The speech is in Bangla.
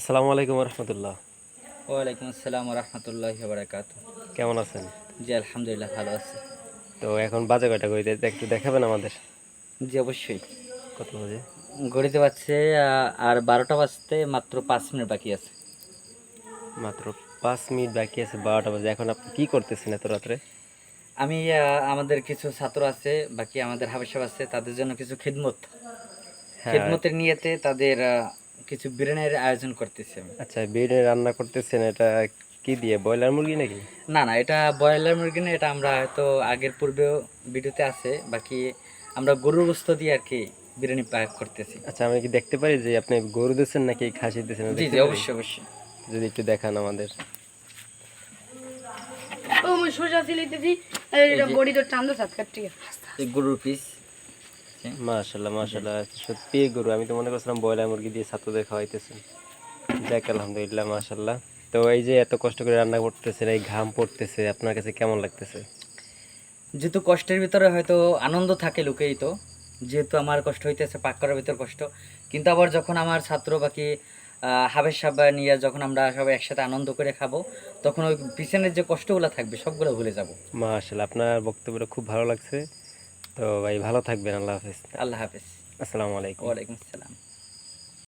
আসসালামু আলাইকুম রহমতুল্লাহ ওয়ালাইকুম আসসালাম রহমতুল্লাহ বারাকাত কেমন আছেন? জি আলহামদুলিল্লাহ ভালো আছে। তো এখন বাজে কয়টা ঘড়িতে একটু দেখাবেন আমাদের। জি অবশ্যই। কত বাজে? ঘড়িতে পাচ্ছে আর বারোটা বাজতে মাত্র পাঁচ মিনিট বাকি আছে। মাত্র পাঁচ মিনিট বাকি আছে বারোটা বাজে। এখন আপনি কি করতেছেন এত রাত্রে? আমি আমাদের কিছু ছাত্র আছে বাকি আমাদের হাবেসাব আছে তাদের জন্য কিছু খিদমত। হ্যাঁ। খিদমতের নিয়েতে তাদের কিছু বিরিয়ানির আয়োজন করতেছি আমি। আচ্ছা বিরিয়ানি রান্না করতেছেন এটা কি দিয়ে ব্রয়লার মুরগি নাকি? না না এটা ব্রয়লার মুরগি না এটা আমরা হয়তো আগের পূর্বেও ভিডিওতে আছে বাকি আমরা গরুর গোস্ত দিয়ে আর কি বিরিয়ানি পাক করতেছি। আচ্ছা আমি কি দেখতে পারি যে আপনি গরু দিচ্ছেন নাকি খাসি দিচ্ছেন জি জি অবশ্যই অবশ্যই। যদি একটু দেখান আমাদের। ও মুই সোজা সিলিতেছি এটা বডি তো টান্দো সাত কাট ঠিক আছে এই গরুর পিস মাশাল্লাহ মাশাল্লাহ সত্যি গরু আমি তো মনে করছিলাম ব্রয়লার মুরগি দিয়ে ছাত্রদের খাওয়াইতেছেন যাক আলহামদুলিল্লাহ মাশাল্লাহ তো এই যে এত কষ্ট করে রান্না করতেছেন এই ঘাম পড়তেছে আপনার কাছে কেমন লাগতেছে? যেহেতু কষ্টের ভিতরে হয়তো আনন্দ থাকে লুকেই তো যেহেতু আমার কষ্ট হইতেছে পাক করার ভিতর কষ্ট। কিন্তু আবার যখন আমার ছাত্র বাকি আহ, হাবের সাবা নিয়ে যখন আমরা সবাই একসাথে আনন্দ করে খাব তখন ওই পিছনের যে কষ্টগুলো থাকবে সবগুলো ভুলে যাব। মাশাল্লাহ আপনার বক্তব্যটা খুব ভালো লাগছে। তো ভাই ভালো থাকবেন আল্লাহ হাফিজ। আল্লাহ হাফিজ। আসসালামু আলাইকুম। ওয়ালাইকুম আসসালাম।